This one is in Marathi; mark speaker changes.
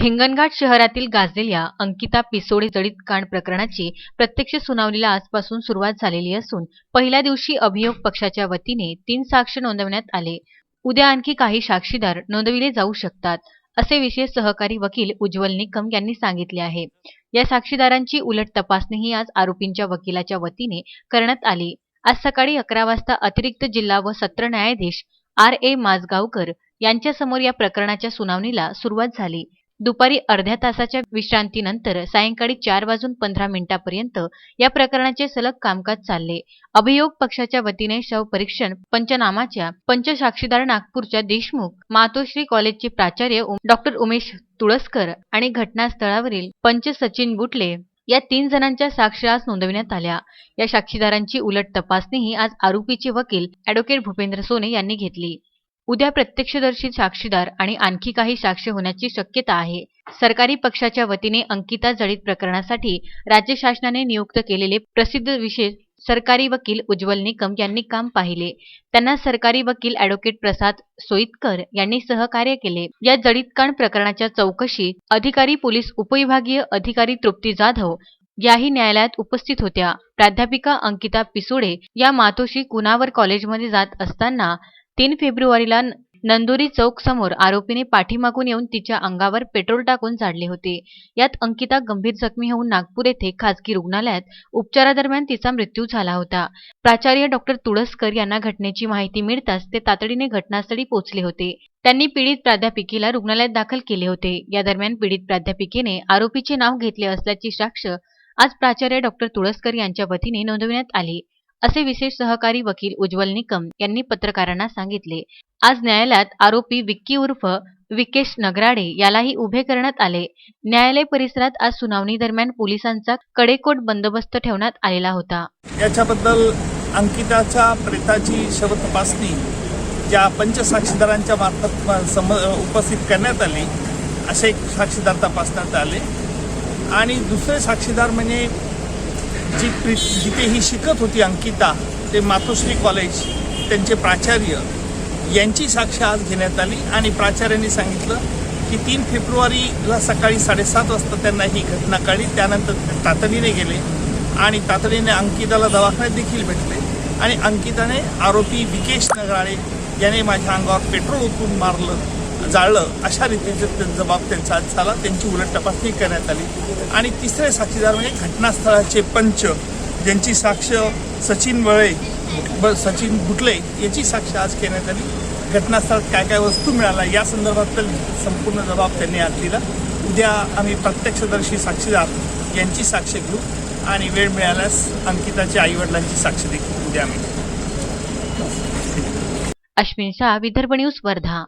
Speaker 1: हिंगणघाट शहरातील गाजलेल्या अंकिता पिसोडे जडीत कांड प्रकरणाची प्रत्यक्ष सुनावणीला आजपासून सुरुवात झालेली असून पहिल्या दिवशी अभियोग पक्षाच्या वतीने तीन साक्ष नोंदवण्यात आले. उद्या आणखी काही साक्षीदार नोंदविले जाऊ शकतात असे विशेष सहकारी वकील उज्ज्वल निकम यांनी सांगितले आहे. या साक्षीदारांची उलट तपासणीही आज आरोपींच्या वकिलाच्या वतीने करण्यात आली. आज सकाळी अकरा वाजता अतिरिक्त जिल्हा व सत्र न्यायाधीश आर ए माजगावकर यांच्यासमोर या प्रकरणाच्या सुनावणीला सुरुवात झाली. दुपारी अर्ध्या तासाच्या विश्रांतीनंतर सायंकाळी चार वाजून पंधरा मिनिटांपर्यंत या प्रकरणाचे सलग कामकाज चालले. अभियोग पक्षाच्या वतीने शवपरीक्षण पंचनामाच्या पंचसाक्षीदार नागपूरच्या देशमुख मातोश्री कॉलेजचे प्राचार्य डॉक्टर उमेश तुळसकर आणि घटनास्थळावरील पंच सचिन बुटले या तीन जणांच्या साक्ष आज नोंदविण्यात आल्या. या साक्षीदारांची उलट तपासणीही आज आरोपीचे वकील अॅडव्होकेट भूपेंद्र सोने यांनी घेतली. उद्या प्रत्यक्षदर्शी साक्षीदार आणि आणखी काही साक्ष होण्याची शक्यता आहे. सरकारी पक्षाच्या वतीने अंकिता जळीत प्रकरणासाठी राज्य शासनाने नियुक्त केलेले प्रसिद्ध विशेष सरकारी वकील उज्ज्वल निकम यांनी काम पाहिले. त्यांना सरकारी वकील अॅडव्होकेट प्रसाद सोईतकर यांनी सहकार्य केले. या जळीतकांड प्रकरणाच्या चौकशी अधिकारी पोलीस उपविभागीय अधिकारी तृप्ती जाधव याही न्यायालयात उपस्थित होत्या. प्राध्यापिका अंकिता पिसोडे या मातोशी कुणावर कॉलेजमध्ये जात असताना तीन फेब्रुवारीला नंदुरी चौक समोर आरोपीने पाठीमागून येऊन तिच्या अंगावर पेट्रोल टाकून झाडले होते. यात अंकिता गंभीर जखमी होऊन नागपूर येथे खासगी रुग्णालयात उपचारादरम्यान तिचा मृत्यू झाला होता. प्राचार्य डॉक्टर तुळसकर यांना घटनेची माहिती मिळताच ते तातडीने घटनास्थळी पोहोचले होते. त्यांनी पीडित प्राध्यापिकेला रुग्णालयात दाखल केले होते. या दरम्यान पीडित प्राध्यापिकेने आरोपीचे नाव घेतले असल्याची साक्ष आज प्राचार्य डॉक्टर तुळसकर यांच्या वतीने नोंदवण्यात आली. असे विशेष सहकारी वकील उज्ज्वल निकम यांनी पत्रकारांना सांगितले. आज न्यायालयात आरोपी विक्की उर्फ विकेश नगराडे यालाही उभे करण्यात आले. न्यायालय परिसरात आज सुनावणी दरम्यान पोलिसांचा कडेकोट बंदोबस्त ठेवण्यात आलेला होता.
Speaker 2: याच्याबद्दल अंकिताच्या प्रेताची शव तपासणी ज्या पंचसाक्षीदारांच्या मार्फत सम उपस्थित करण्यात आली असे साक्षीदार तपासण्यात आले. आणि दुसरे साक्षीदार म्हणजे जी जिथे ही शिकत होती अंकिता ते मातोश्री कॉलेज त्यांचे प्राचार्य यांची साक्ष आज घेण्यात आली आणि प्राचार्यांनी सांगितलं की तीन फेब्रुवारीला सकाळी साडेसात वाजता त्यांना ही घटना कळली. त्यानंतर तातडीने गेले आणि तातडीने अंकिताला दवाखान्यात देखील भेटले आणि अंकिताने आरोपी विकेश नगराळे याने माझ्या अंगावर पेट्रोल ओतून मारलं. जाळलं अशा रीतीचे ते जबाब त्यांचा आज झाला. त्यांची उलट तपासणी करण्यात आली. आणि तिसरे साक्षीदार म्हणजे घटनास्थळाचे पंच ज्यांची साक्ष सचिन वळे ब सचिन बुटले याची साक्ष आज घेण्यात आली. घटनास्थळात काय काय वस्तू मिळाल्या या संदर्भात संपूर्ण जबाब त्यांनी आज दिला. उद्या आम्ही प्रत्यक्षदर्शी साक्षीदार यांची साक्ष घेऊ आणि वेळ मिळाल्यास अंकिताच्या आईवडिलांची साक्ष देखील उद्या आम्ही
Speaker 1: अश्विन शाह विदर्भ न्यूज वर्धा.